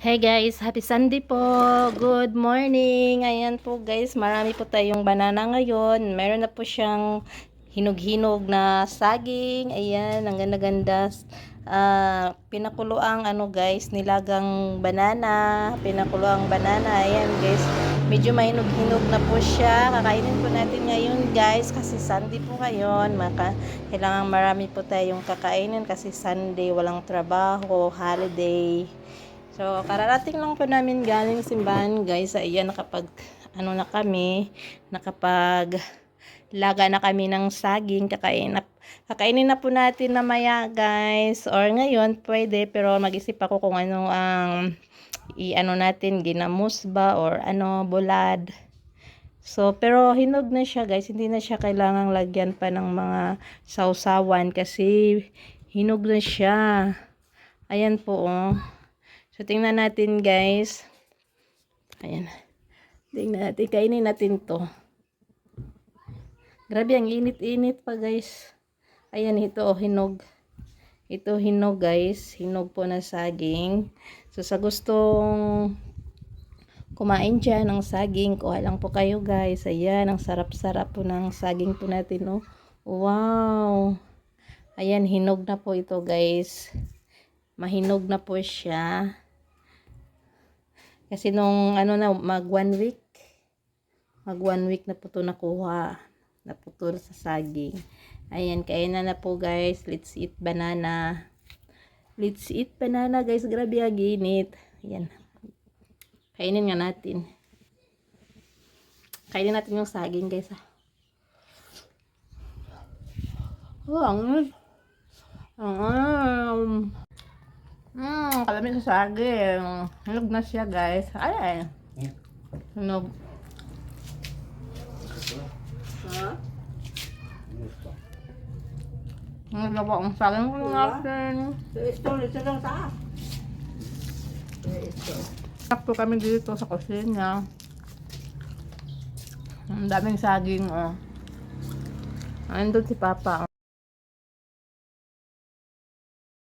Hey guys, happy Sunday po. Good morning. Ayan po guys, marami po tayong banana ngayon. Meron na po siyang hinog-hinog na saging. Ayan, ang ganda-ganda. Ah, pinakulo ang ano guys, nilagang banana, pinakulo ang banana. Ayan guys, medyo mahinog-hinog na po siya. Kakainin po natin ngayon guys kasi Sunday po ngayon. Maka, kailangan marami po tayong kakainin kasi Sunday, walang trabaho, holiday. So, kararating lang po namin galing simbahan, guys. Ayan, nakapag, ano na kami, nakapag, laga na kami ng saging. Kakain na, kakainin na po natin na maya, guys. Or ngayon, pwede, pero mag-isip ako kung ano ang, i-ano natin, ginamos ba, or ano, bulad. So, pero hinog na siya, guys. Hindi na siya kailangang lagyan pa ng mga sausawan kasi hinog na siya. Ayan po, oh. So, tingnan natin, guys. Ayan. Tingnan natin. Kainin natin to. Grabe, ang init-init pa, guys. Ayan, ito, oh, hinog. Ito, hinog, guys. Hinog po na saging. So, sa gustong kumain dyan ng saging, kuha lang po kayo, guys. Ayan, ang sarap-sarap po ng saging po natin, oh. Wow! Ayan, hinog na po ito, guys. Mahinog na po siya. Kasi nung ano na, mag one week, mag one week na po ito nakuha. Naputol sa saging. Ayan, kainan na po guys. Let's eat banana. Let's eat banana guys. Grabe ang init. Ayan. Kainin nga natin. Kainin natin yung saging guys. Ah. Oh, ang ang um, Mm, kalamig sa saging. Hinog na siya, guys. Ay, hinog. Ha? Hinog na po ang saging ko natin. Ito, ito lang taas. Sakto kami dito sa kusina. Ang daming saging, oh. Andun si Papa.